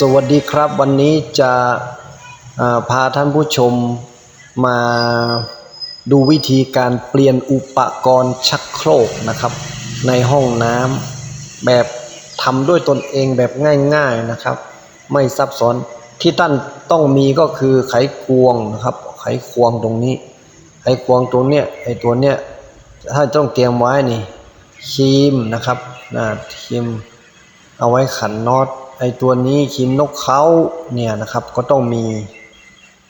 สวัสดีครับวันนี้จะพาท่านผู้ชมมาดูวิธีการเปลี่ยนอุปกรณ์ชักโครกนะครับ ในห้องน้ำแบบทำด้วยตนเองแบบง่ายๆนะครับ ไม่ซับซ้อนที่ท่านต้องมีก็คือไขควงนะครับไขควงตรงนี้ ไขควงตรงเนี้ยไอตัวเนี้ยถ้าต้องเตรียมไว้นี่ครีมนะครับนะครีมเอาไว้ขันน็อต ไอตัวนี้ครีมนกเขาเนี่ยนะครับก็ต้องมี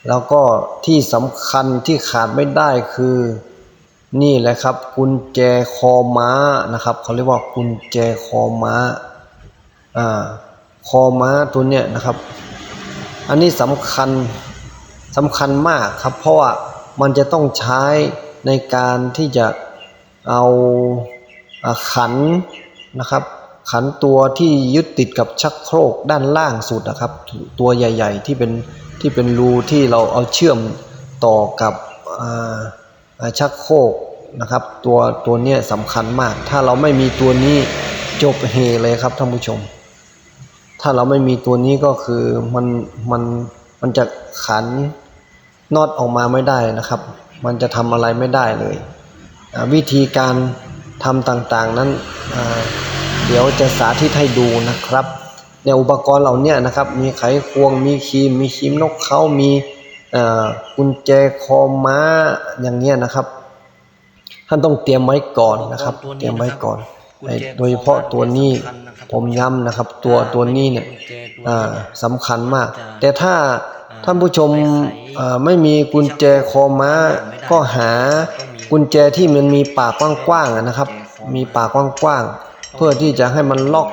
แล้วก็ที่สำคัญที่ขาดไม่ได้คือ นี่แหละครับกุญแจคอม้านะครับเขาเรียกว่ากุญแจคอม้าอ่าคอม้าตัวเนี้ยนะครับ อันนี้สำคัญสำคัญมากครับ เพราะว่ามันจะต้องใช้ในการที่จะเอาขันนะครับ ขันตัวที่ยึดติดกับชักโครกด้านล่างสุดนะครับ ตัวใหญ่ ๆ ที่เป็นที่เป็นรูที่เราเอาเชื่อมต่อกับชักโครกนะครับ ตัวตัวเนี้ยสำคัญมาก ถ้าเราไม่มีตัวนี้จบเฮเลยครับท่านผู้ชม ถ้าเราไม่มีตัวนี้ก็คือมันมันมันจะขันน็อตออกมาไม่ได้นะครับ มันจะทำอะไรไม่ได้เลย วิธีการทำต่างๆนั้นอ่า เดี๋ยวจะสาธิตให้ดูนะครับเนี่ยอุปกรณ์เหล่าเนี้นะครับ มีไขควง มีครีม มีครีมนกเขามีอ่ากุญแจคอม้าอย่างเงี้ยนะครับ ท่านต้องเตรียมไว้ก่อนนะครับ เตรียมไว้ก่อนไอ้โดยเฉพาะตัวนี้ผมย้ำนะครับ ตัวตัวนี้เนี่ยอ่าสำคัญมาก แต่ถ้าท่านผู้ชมอ่าไม่มีกุญแจคอม้า ก็หากุญแจที่มันมีปากกว้างๆอะนะครับ มีปากกว้างๆ เพื่อที่จะให้มันล็อก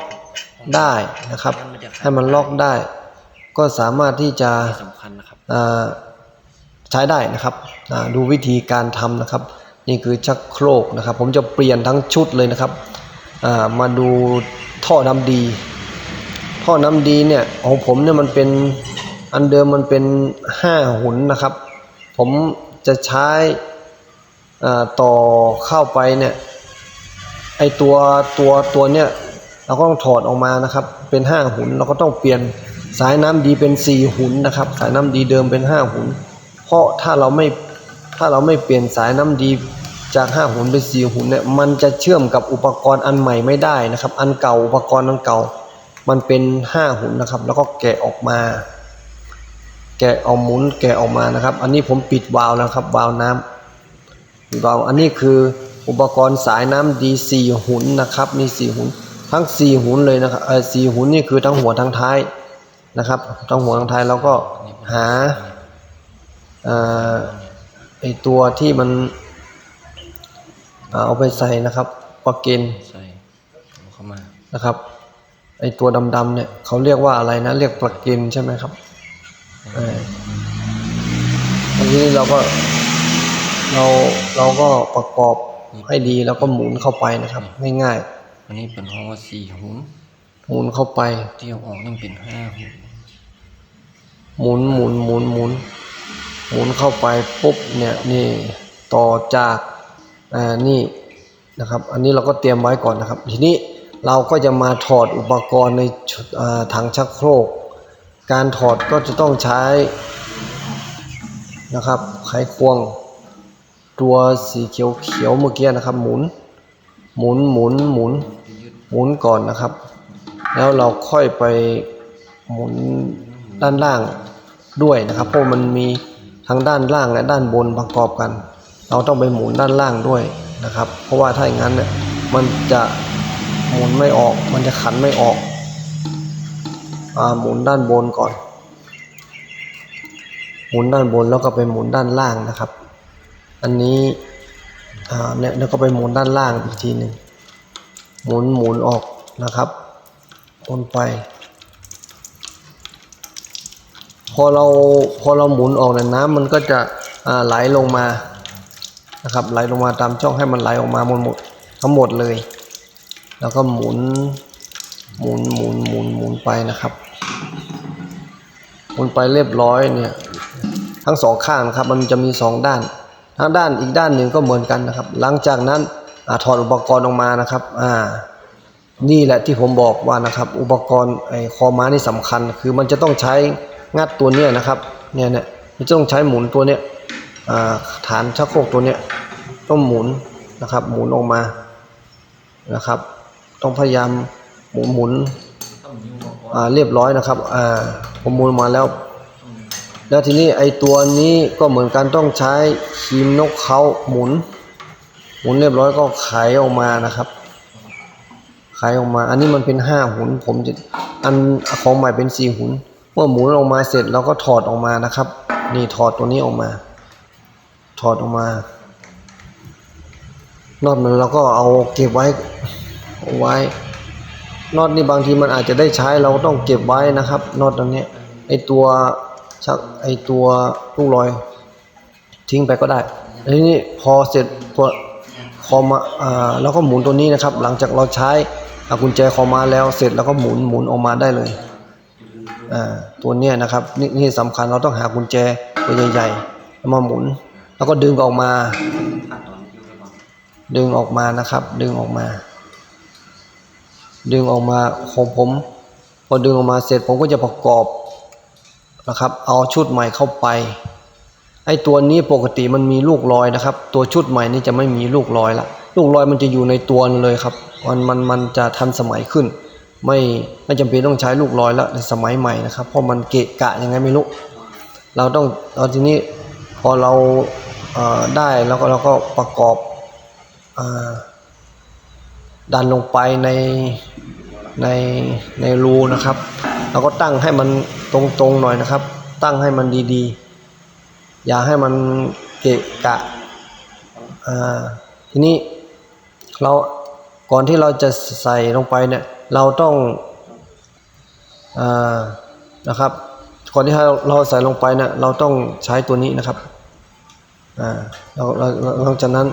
ได้นะครับ ให้มันล็อกได้ ก็สามารถที่จะสำคัญนะครับอ่าใช้ได้นะครับอ่าดูวิธีการทำนะครับ นี่คือชักโครกนะครับ ผมจะเปลี่ยนทั้งชุดเลยนะครับอ่ามาดูท่อน้ำดี ท่อน้ำดีเนี่ยของผมเนี่ยมันเป็นอันเดิมมันเป็นห้าหุนนะครับ ผมจะใช้อ่าต่อเข้าไปเนี่ย ไอตัวตัวตัวเนี่ยเราก็ต้องถอดออกมานะครับ เป็นห้าหุนเราก็ต้องเปลี่ยนสายน้ำดีเป็นสี่หุนนะครับ สายน้ำดีเดิมเป็นห้าหุน เพราะถ้าเราไม่ถ้าเราไม่เปลี่ยนสายน้ำดีจากห้าหุนเป็นสี่หุนเนี่ยมันจะเชื่อมกับอุปกรณ์อันใหม่ไม่ได้นะครับ อันเก่าอุปกรณ์อันเก่า มันเป็นห้าหุนนะครับ แล้วก็แกะออกมา แกะเอาหมุนแกะออกมานะครับ อันนี้ผมปิดวาล์วแล้วครับวาล์วน้ำวาล์วอันนี้คือ อุปกรณ์สายน้ำดีสี่หุนนะครับ มีสี่หุน ทั้งสี่หุนเลยนะครับเออสี่หุนนี่คือทั้งหัวทั้งท้ายนะครับ ทั้งหัวทั้งท้ายแล้วก็หาเอ่อไอตัวที่มันอ่าเอาไปใส่นะครับปลั๊กอินใช่เอาเข้ามานะครับไอตัวดำๆเนี่ยเขาเรียกว่าอะไรนะ เรียกปลั๊กอินใช่ไหมครับเอออันนี้เราก็เราเราก็ประกอบ ให้ดีแล้วก็หมุนเข้าไปนะครับง่ายอันนี้เป็นห้องว่าสี่หุนๆหมุนเข้าไปเที่ยวออกนั่นเป็นห้าหุนหมุนหมุนหมุนหมุนหมุนเข้าไปปุ๊บเนี่ยนี่ต่อจากอ่านี่นะครับ อันนี้เราก็เตรียมไว้ก่อนนะครับ ทีนี้เราก็จะมาถอดอุปกรณ์ในชุดอ่าถังชักโครก การถอดก็จะต้องใช้นะครับไขควง ตัวสีเขียวเขียวเมื่อกี้นะครับ หมุน หมุนหมุนหมุนหมุนก่อนนะครับ แล้วเราค่อยไปหมุนด้านล่างด้วยนะครับ เพราะมันมีทั้งด้านล่างและด้านบนประกอบกัน เราต้องไปหมุนด้านล่างด้วยนะครับ เพราะว่าถ้าอย่างนั้นเนี่ยมันจะหมุนไม่ออก มันจะขันไม่ออกอ่าหมุนด้านบนก่อน หมุนด้านบนแล้วก็ไปหมุนด้านล่างนะครับ อันนี้อ่าเนี่ยแล้วก็ไปหมุนด้านล่างอีกทีหนึ่งหมุนหมุนออกนะครับหมุนไป พอเราพอเราหมุนออกเนี่ยน้ำมันก็จะอ่าไหลลงมานะครับไหลลงมาตามช่องให้มันไหลออกมาหมดหมดทั้งหมดเลย แล้วก็หมุนหมุนหมุนหมุนหมุนไปนะครับหมุนไปเรียบร้อยเนี่ยทั้งสองข้างนะครับ มันจะมีสองด้านั้งด้านอีกด้านหนึ่งก็เหมือนกันนะครับ หลังจากนั้นอถอดอุปกรณ์ออกมานะครับอ่านี่แหละที่ผมบอกว่านะครับ อุปกรณ์ไอ้คอม้านี่สำคัญ คือมันจะต้องใช้งัดตัวเนี้ยนะครับเนี่ยเนี่ยมันจะต้องใช้หมุนตัวเนี้ยฐานชักโครกตัวเนี้ยต้องหมุนนะครับหมุนออกมานะครับ ต้องพยายามหมุนหมุนเรียบร้อยนะครับอ่าผมหมุนมาแล้ว แล้วทีนี้ไอตัวนี้ก็เหมือนกันต้องใช้ครีมนกเขาหมุน หมุนเรียบร้อยก็ไขออกมานะครับไขออกมา อันนี้มันเป็นห้าหุนผมจะอันของใหม่เป็นสี่หุนเมื่อหมุนออกมาเสร็จเราก็ถอดออกมานะครับ นี่ถอดตัวนี้ออกมา ถอดออกมานอตมันเราก็เอาเก็บไว้ไว้นอตนี่บางทีมันอาจจะได้ใช้เราต้องเก็บไว้นะครับนอตตัวนี้ไอตัว ชักไอตัวลูกลอย ทิ้งไปก็ได้ทีนี้พอเสร็จตัวคอมาอ่าแล้วก็หมุนตัวนี้นะครับ หลังจากเราใช้อากุญแจคอมาแล้วเสร็จแล้วก็หมุนหมุนออกมาได้เลยอ่าตัวเนี้ยนะครับนี่นี่สำคัญเราต้องหากุญแจตัวใหญ่ๆแล้วมาหมุน แล้วก็ดึงออกมา ดึงออกมานะครับ ดึงออกมา ดึงออกมาของผม พอดึงออกมาเสร็จผมก็จะประกอบ นะครับ เอาชุดใหม่เข้าไป ไอ้ตัวนี้ปกติมันมีลูกลอยนะครับ ตัวชุดใหม่นี่จะไม่มีลูกลอยละ ลูกลอยมันจะอยู่ในตัวเลยครับ มันมันมันจะทันสมัยขึ้น ไม่ไม่จำเป็นต้องใช้ลูกลอยละในสมัยใหม่นะครับ เพราะมันเกะกะยังไงไม่รู้ เราต้องเราทีนี้พอเราเได้แล้วก็เราก็ประกอบอดันลงไปในในในรูนะครับ เราก็ตั้งให้มันตรงๆหน่อยนะครับ ตั้งให้มันดีๆ อย่าให้มันเกะกะอ่าทีนี้เราก่อนที่เราจะใส่ลงไปเนี่ยเราต้องอานะครับก่อนที่เราใส่ลงไปเนี่ยเราต้องใช้ตัวนี้นะครับอ่าเราเราหลังจากนั้น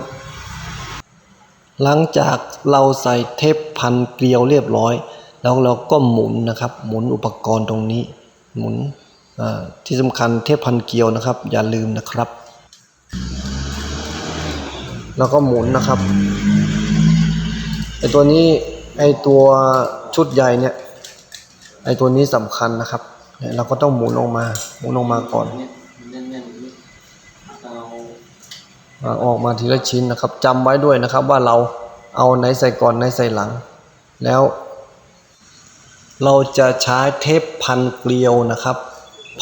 หลังจากเราใส่เทปพันเกลียวเรียบร้อย แล้วเราก็หมุนนะครับ หมุนอุปกรณ์ตรงนี้ หมุนที่สำคัญเทปพันเกลียวนะครับ อย่าลืมนะครับ แล้วก็หมุนนะครับไอตัวนี้ไอตัวชุดใหญ่เนี่ยไอตัวนี้สำคัญนะครับเราก็ต้องหมุนออกมา หมุนออกมาก่อนเอาออกมาทีละชิ้นนะครับจำไว้ด้วยนะครับว่าเราเอาไหนใส่ก่อนไหนใส่หลัง แล้ว เราจะใช้เทปพันเกลียวนะครับ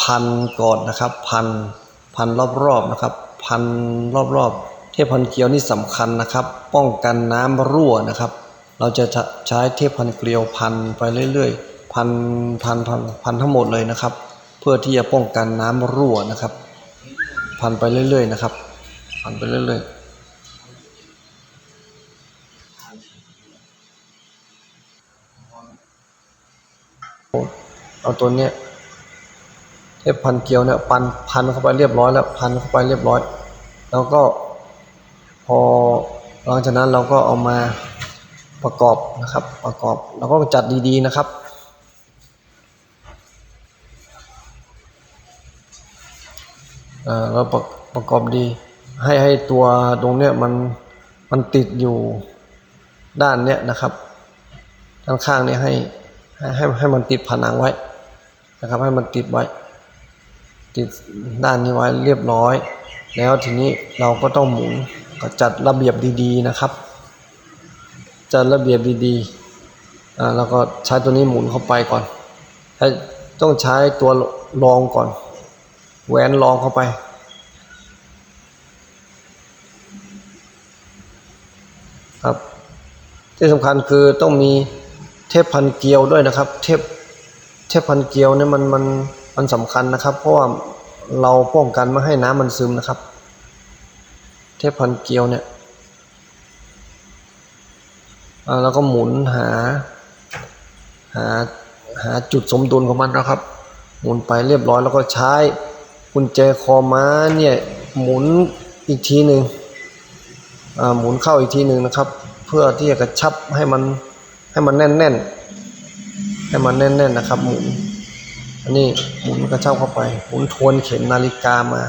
พันก่อนนะครับ พันพันรอบๆนะครับ พันรอบๆเทปพันเกลียวนี่สำคัญนะครับ ป้องกันน้ำรั่วนะครับ เราจะใช้เทปพันเกลียวพันไปเรื่อยๆ พันพันพันพันทั้งหมดเลยนะครับ เพื่อที่จะป้องกันน้ำรั่วนะครับ พันไปเรื่อยๆนะครับ พันไปเรื่อยๆ เอาตัวเนี้ยเทปพันเกลียวเนี่ยพันพันเข้าไปเรียบร้อยแล้วพันเข้าไปเรียบร้อย แล้วก็พอหลังจากนั้นเราก็เอามาประกอบนะครับประกอบแล้วก็จัดดีๆนะครับเออเราประประกอบดีให้ให้ตัวตรงเนี้ยมันมันติดอยู่ด้านเนี้ยนะครับด้านข้างเนี่ยให้ ให้ให้มันติดผนังไว้นะครับให้มันติดไว้ ติดด้านนี้ไว้เรียบร้อย แล้วทีนี้เราก็ต้องหมุนก็จัดระเบียบดีๆนะครับ จัดระเบียบดีๆอ่าแล้วก็ใช้ตัวนี้หมุนเข้าไปก่อนให้ต้องใช้ตัวรองก่อนแหวนรองเข้าไปครับที่สำคัญคือต้องมี เทปพันเกลียวด้วยนะครับ เทปเทปพันเกลียวเนี่ยมันมันมันสำคัญนะครับ เพราะว่าเราป้องกันไม่ให้น้ำมันซึมนะครับ เทปพันเกลียวเนี่ยแล้วก็หมุนหาหาหาจุดสมดุลของมันนะครับ หมุนไปเรียบร้อยแล้วก็ใช้กุญแจคอม้าเนี่ยหมุนอีกทีหนึ่งหมุนเข้าอีกทีหนึ่งนะครับ เพื่อที่จะกระชับให้มัน ให้มันแน่นแน่นๆ ให้มันแน่นแน่นๆนะครับหมุนอันนี้หมุนกระชับเข้าไปหมุนทวนเข็มนาฬิกามา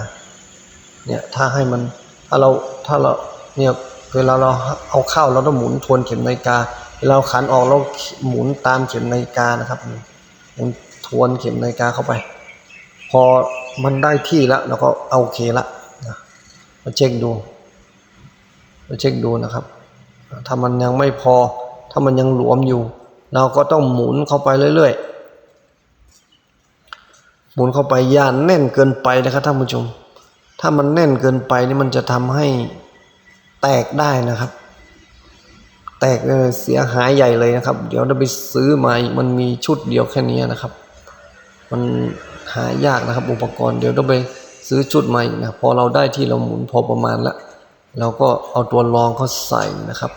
เนี่ยถ้าให้มันถ้าเราถ้าเราเนี่ยเวลาเราเอาเข้าเราต้องหมุนทวนเข็มนาฬิกาเราขันออกเราหมุนตามเข็มนาฬิกานะครับหมุนทวนเข็มนาฬิกาเข้าไป พอมันได้ที่แล้วเราก็เอาโอเคละนะมาเช็คดูมาเช็คดูนะครับ ถ้ามันยังไม่พอ ถ้ามันยังหลวมอยู่ เราก็ต้องหมุนเข้าไปเรื่อยๆ หมุนเข้าไปอย่าแน่นเกินไปนะครับท่านผู้ชม ถ้ามันแน่นเกินไปนี่มันจะทำให้แตกได้นะครับ แตกเออเสียหายใหญ่เลยนะครับ เดี๋ยวเราไปซื้อมาอีกมันมีชุดเดียวแค่นี้นะครับ มันหายากนะครับ อุปกรณ์เดี๋ยวต้องไปซื้อชุดใหม่นะพอเราได้ที่เราหมุนพอประมาณแล้วเราก็เอาตัวรองเขาใส่นะครับ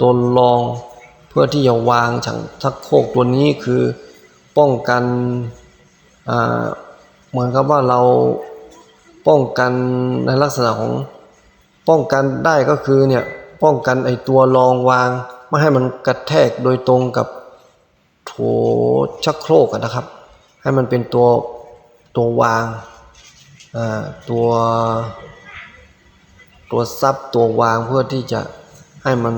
ตัวรองเพื่อที่จะวางฉังทักโครกตัวนี้คือป้องกันเหมือนกับว่าเราป้องกันในลักษณะของป้องกันได้ก็คือเนี่ยป้องกันไอตัวรองวางไม่ให้มันกระแทกโดยตรงกับโถชักโครกนะครับ ให้มันเป็นตัวตัววางตัวตัวซับตัววางเพื่อที่จะ ให้มัน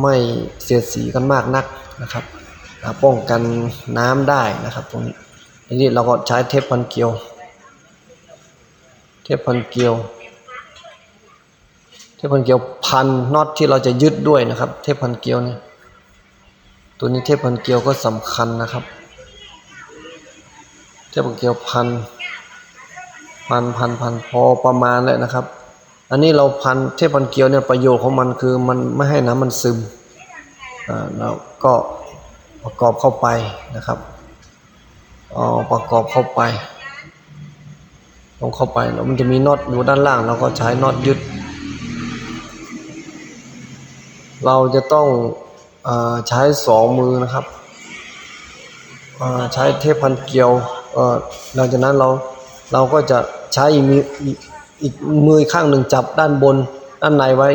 ไม่เสียดสีกันมากนักนะครับป้องกันน้ำได้นะครับตรงนี้ทีนี้เราก็ใช้เทปพันเกลียว เทปพันเกลียว เทปพันเกลียวพันน็อตที่เราจะยึดด้วยนะครับ เทปพันเกลียวเนี่ยตัวนี้เทปพันเกลียวก็สำคัญนะครับ เทปพันเกลียวพันพันพันพันพอประมาณแล้วนะครับ อันนี้เราพันเทปพันเกลียวเนี่ยประโยชน์ของมันคือมันไม่ให้น้ำมันซึมอ่าแล้วก็ประกอบเข้าไปนะครับเอาประกอบเข้าไปลงเข้าไปแล้วมันจะมีน็อตอยู่ด้านล่างเราก็ใช้น็อตยึด เราจะต้องอใช้สองมือนะครับใช้เทปพันเกลียวหลังจากนั้นเราเราก็จะใช้อีกมื อีกมือข้างหนึ่งจับด้านบนด้านในไว้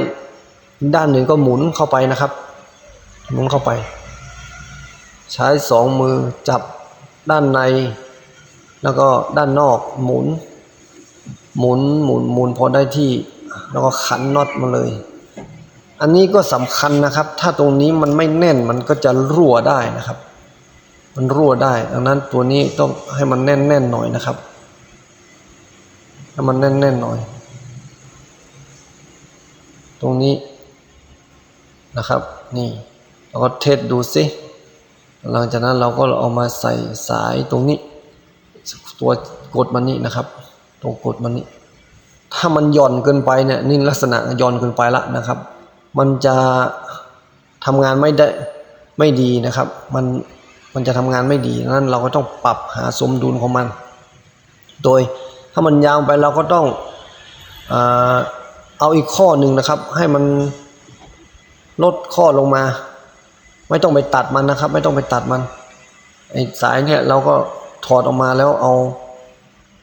ด้านหนึ่งก็หมุนเข้าไปนะครับ หมุนเข้าไป ใช้สองมือจับด้านใน แล้วก็ด้านนอกหมุน หมุนหมุนหมุนพอได้ที่ แล้วก็ขันน็อตมาเลย อันนี้ก็สำคัญนะครับ ถ้าตรงนี้มันไม่แน่นมันก็จะรั่วได้นะครับ มันรั่วได้ ดังนั้นตัวนี้ต้องให้มันแน่นๆหน่อยนะครับ ให้มันแน่นๆหน่อย ตรงนี้นะครับ นี่เราก็เทสดูสิหลังจากนั้นเราก็เอามาใส่สายตรงนี้ ตัวกดมันนี่นะครับ ตรงกดมันนี่ถ้ามันหย่อนเกินไปเนี่ยนี่ลักษณะหย่อนเกินไปละนะครับ มันจะทำงานไม่ได้ไม่ดีนะครับ มันมันจะทำงานไม่ดีนั้นเราก็ต้องปรับหาสมดุลของมัน โดย ถ้ามันยาวไปเราก็ต้องเอาอีกข้อหนึ่งนะครับ ให้มันลดข้อลงมา ไม่ต้องไปตัดมันนะครับ ไม่ต้องไปตัดมันไอ้สายเนี่ยเราก็ถอดออกมาแล้วเอา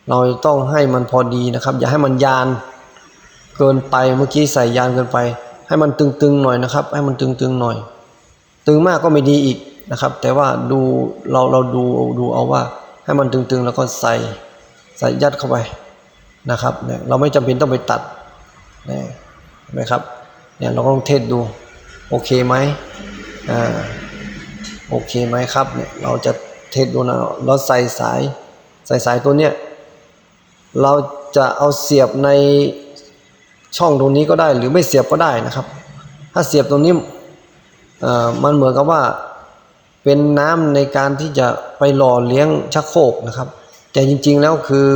เราต้องให้มันพอดีนะครับ อย่าให้มันยานเกินไปเมื่อกี้ใส่ยานเกินไป ให้มันตึงๆหน่อยนะครับ ให้มันตึงๆหน่อย ตึงมากก็ไม่ดีอีกนะครับ แต่ว่าดูเราเราดูดูเอาว่าให้มันตึงๆแล้วก็ใส่ ใส่ยัดเข้าไปนะครับเนี่ยเราไม่จำเป็นต้องไปตัดเนี่ยเห็นไหมครับเนี่ยเราก็ลองเทสดูโอเคไหมอ่าโอเคไหมครับเนี่ยเราจะเทสดูนะเราใส่สายใส่สายตัวเนี้ยเราจะเอาเสียบในช่องตรงนี้ก็ได้หรือไม่เสียบก็ได้นะครับ ถ้าเสียบตรงนี้อ่อมันเหมือนกับว่าเป็นน้ำในการที่จะไปหล่อเลี้ยงชักโครกนะครับ แต่จริง ๆแล้วคือ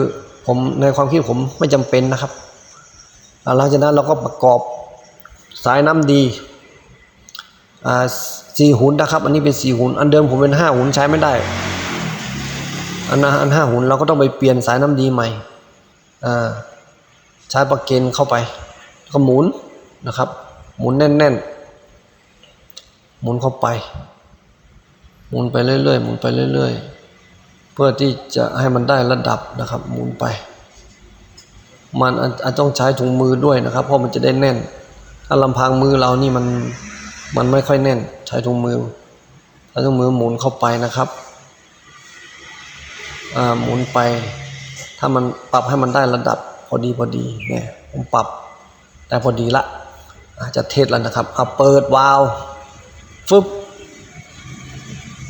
ผมในความคิดผมไม่จำเป็นนะครับอ่าหลังจากนั้นเราก็ประกอบสายน้ำดีสี่หุ่นนะครับ อันนี้เป็นสี่หุ่นอันเดิมผมเป็นห้าหุ่นใช้ไม่ได้ อันอันห้าหุ่นเราก็ต้องไปเปลี่ยนสายน้ำดีใหม่ใช้ประเกนเข้าไปแล้วก็หมุนนะครับ หมุนแน่นๆหมุนเข้าไป หมุนไปเรื่อยๆหมุนไปเรื่อย ๆ พื่อที่จะให้มันได้ระดับนะครับ หมุนไป มันอาจต้องใช้ถุงมือด้วยนะครับ เพราะมันจะได้แน่นถ้าลำพังมือเรานี่มันมันไม่ค่อยแน่น ใช้ถุงมือใช้ถุงมือหมุนเข้าไปนะครับหมุนไป ถ้ามันปรับให้มันได้ระดับพอดีพอดีเนี่ยผมปรับได้พอดีละ อาจจะเทศแล้วนะครับเอาเปิดวาล์วฟึบ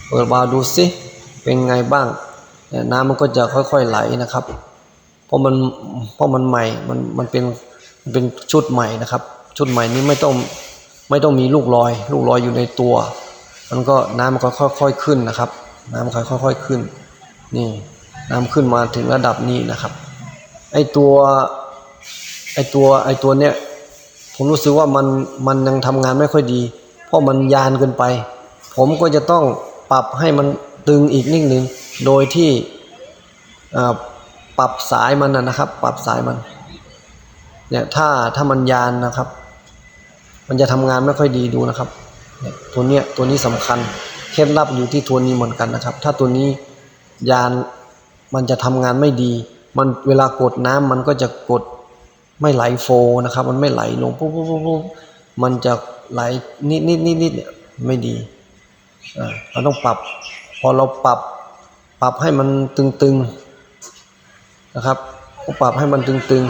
เปิดวาล์วดูสิเป็นไงบ้าง น้ำมันก็จะค่อยๆไหลนะครับ เพราะมันเพราะมันใหม่มันมันเป็นเป็นชุดใหม่นะครับ ชุดใหม่นี้ไม่ต้องไม่ต้องมีลูกลอย ลูกลอยอยู่ในตัว มันก็น้ำมันก็ค่อยๆขึ้นนะครับ น้ำมันค่อยๆขึ้น นี่น้ำขึ้นมาถึงระดับนี้นะครับ ไอตัวไอตัวไอตัวเนี้ยผมรู้สึกว่ามันมันยังทำงานไม่ค่อยดี เพราะมันยานเกินไป ผมก็จะต้องปรับให้มัน ตึงอีกนิดนึงโดยที่ปรับสายมันนะครับ ปรับสายมันเนี่ยถ้าถ้ามันยานนะครับ มันจะทำงานไม่ค่อยดีดูนะครับเนี่ยตัวเนี้ยตัวนี้สำคัญเคล็ดลับอยู่ที่ตัวนี้เหมือนกันนะครับ ถ้าตัวนี้ยานมันจะทำงานไม่ดี มันเวลากดน้ำมันก็จะกดไม่ไหลโฟนะครับ มันไม่ไหลลงปุ๊บปุ๊บปุ๊บปุ๊บมันจะไหลนิดนิดนิดนิดเนี่ยไม่ดีอ่าเราต้องปรับ พอเราปรับปรับให้มันตึงๆนะครับปรับให้มันตึง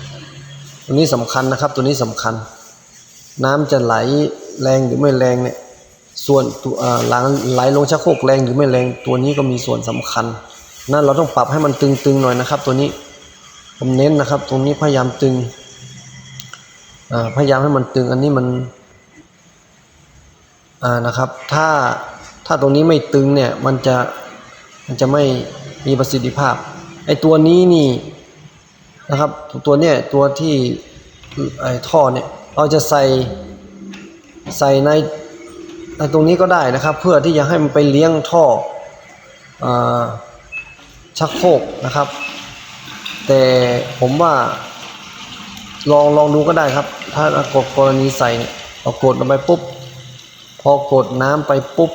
ๆ ตัวนี้สำคัญนะครับ ตัวนี้สำคัญ น้ำจะไหลแรงหรือไม่แรงเนี่ยส่วนตัวหลังไหลลงชักโครกแรงหรือไม่แรงตัวนี้ก็มีส่วนสำคัญ นั่นเราต้องปรับให้มันตึงๆหน่อยนะครับ ตัวนี้ผมเน้นนะครับ ตรงนี้พยายามตึงอ่าพยายามให้มันตึงอันนี้มันอ่านะครับ ถ้า ถ้าตรงนี้ไม่ตึงเนี่ยมันจะมันจะไม่มีประสิทธิภาพไอ้ตัวนี้นี่นะครับตัวเนี้ยตัวที่ไอ้ท่อเนี่ยเราจะใส่ใส่ในในตรงนี้ก็ได้นะครับ เพื่อที่จะให้มันไปเลี้ยงท่ออชักโครกนะครับ แต่ผมว่าลองลองดูก็ได้ครับ ถ้ากดกรณีใส่เรากดลงไปปุ๊บ พอกดน้ำไปปุ๊บ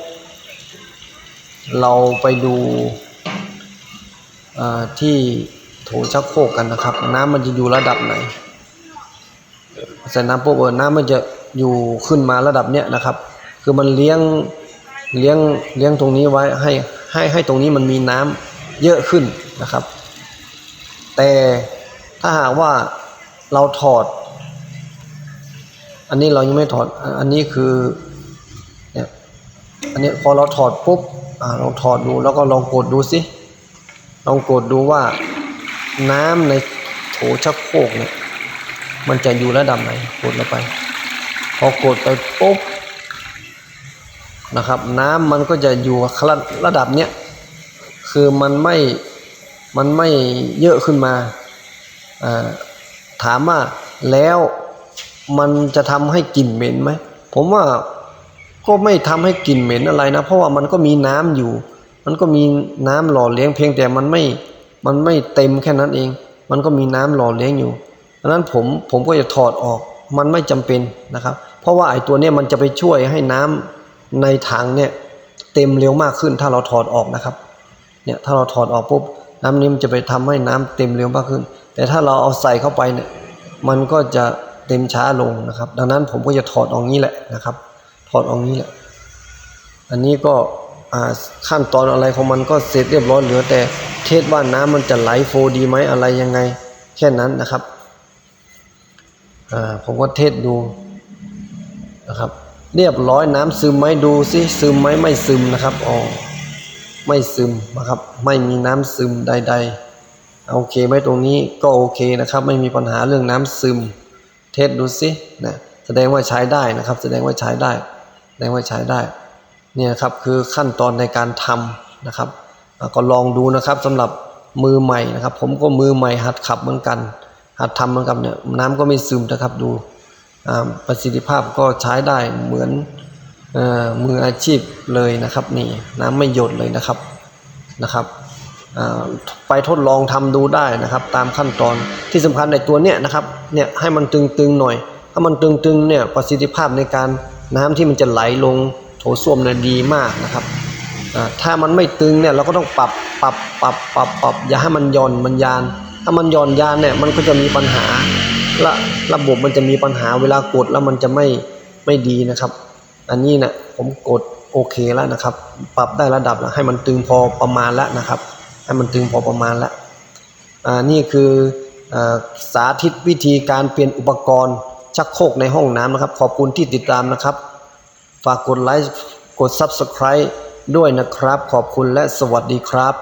เราไปดูที่โถชักโครกกันนะครับ น้ำมันจะอยู่ระดับไหนใส่น้ำปุ๊บเออน้ำมันจะอยู่ขึ้นมาระดับเนี้ยนะครับ คือมันเลี้ยงเลี้ยงเลี้ยงตรงนี้ไว้ให้ให้ให้ตรงนี้มันมีน้ำเยอะขึ้นนะครับ แต่ถ้าหากว่าเราถอด อันนี้เรายังไม่ถอดอันอันนี้คือเนี่ยอันนี้พอเราถอดปุ๊บ อ่าลองถอดดูแล้วก็ลองกดดูสิลองกดดูว่าน้ำในโถชักโครกเนี่ยมันจะอยู่ระดับไหนกดลงไป พอกดไปปุ๊บนะครับ น้ำมันก็จะอยู่ระระดับเนี้ยคือมันไม่มันไม่เยอะขึ้นมาอ่าถามว่าแล้วมันจะทำให้กลิ่นเหม็นไหมผมว่า ก็ไม่ทำให้กลิ่นเหม็นอะไรนะ เพราะว่ามันก็มีน้ำอยู่ มันก็มีน้ำหล่อเลี้ยงเพียงแต่มันไม่ มันไม่เต็มแค่นั้นเอง มันก็มีน้ำหล่อเลี้ยงอยู่ดังนั้นผมผมก็จะถอดออก มันไม่จำเป็นนะครับ เพราะว่าไอ้ตัวเนี้ยมันจะไปช่วยให้น้ำในถังเนี่ยเต็มเร็วมากขึ้น ถ้าเราถอดออกนะครับ เนี่ยถ้าเราถอดออกปุ๊บน้ำนี้มันจะไปทำให้น้ำเต็มเร็วมากขึ้น แต่ถ้าเราเอาใส่เข้าไปเนี่ย มันก็จะเต็มช้าลงนะครับ ดังนั้นผมก็จะถอดออกนี้แหละนะครับ ถอดออกนี้แหละ อันนี้ก็ขั้นตอนอะไรของมันก็เสร็จเรียบร้อยเหลือแต่เทสว่าน้ำมันจะไหลโฟดีไหมอะไรยังไง แค่นั้นนะครับผมก็เทสดูนะครับ เรียบร้อยน้ำซึมไหมดูสิซึมไหมไม่ซึมนะครับอ๋อไม่ซึมนะครับ ไม่มีน้ำซึมใด ๆ โอเคไหมตรงนี้ก็โอเคนะครับ ไม่มีปัญหาเรื่องน้ำซึม เทสดูสินะแสดงว่าใช้ได้นะครับ แสดงว่าใช้ได้ แสดงว่าใช้ได้เนี่ยครับคือขั้นตอนในการทำนะครับ ก็ลองดูนะครับสำหรับมือใหม่นะครับ ผมก็มือใหม่หัดขับเหมือนกัน หัดทำเหมือนกันเนี่ยน้ำก็ไม่ซึมนะครับดูประสิทธิภาพก็ใช้ได้เหมือนอมืออาชีพเลยนะครับนี่น้ำไม่หยดเลยนะครับนะครับไปทดลองทำดูได้นะครับ ตามขั้นตอนที่สำคัญในตัวเนี้ยนะครับเนี่ยให้มันตึงๆหน่อย ถ้ามันตึงๆเนี่ยประสิทธิภาพในการ น้ำที่มันจะไหลลงโถส้วมเนี่ยดีมากนะครับถ้ามันไม่ตึงเนี่ยเราก็ต้องปรับปรับปรับปรับปรับอย่าให้มันย่อนมันยาน ถ้ามันย่อนยานเนี่ยมันก็จะมีปัญหาละระบบมันจะมีปัญหาเวลากดแล้วมันจะไม่ไม่ดีนะครับ อันนี้นะผมกดโอเคแล้วนะครับ ปรับได้ระดับแล้วให้มันตึงพอประมาณแล้วนะครับ ให้มันตึงพอประมาณแล้วอ่านี่คืออาสาธิตวิธีการเปลี่ยนอุปกรณ์ ชักโครกในห้องน้ำนะครับ ขอบคุณที่ติดตามนะครับ ฝากกดไลค์กด Subscribe ด้วยนะครับ ขอบคุณและสวัสดีครับ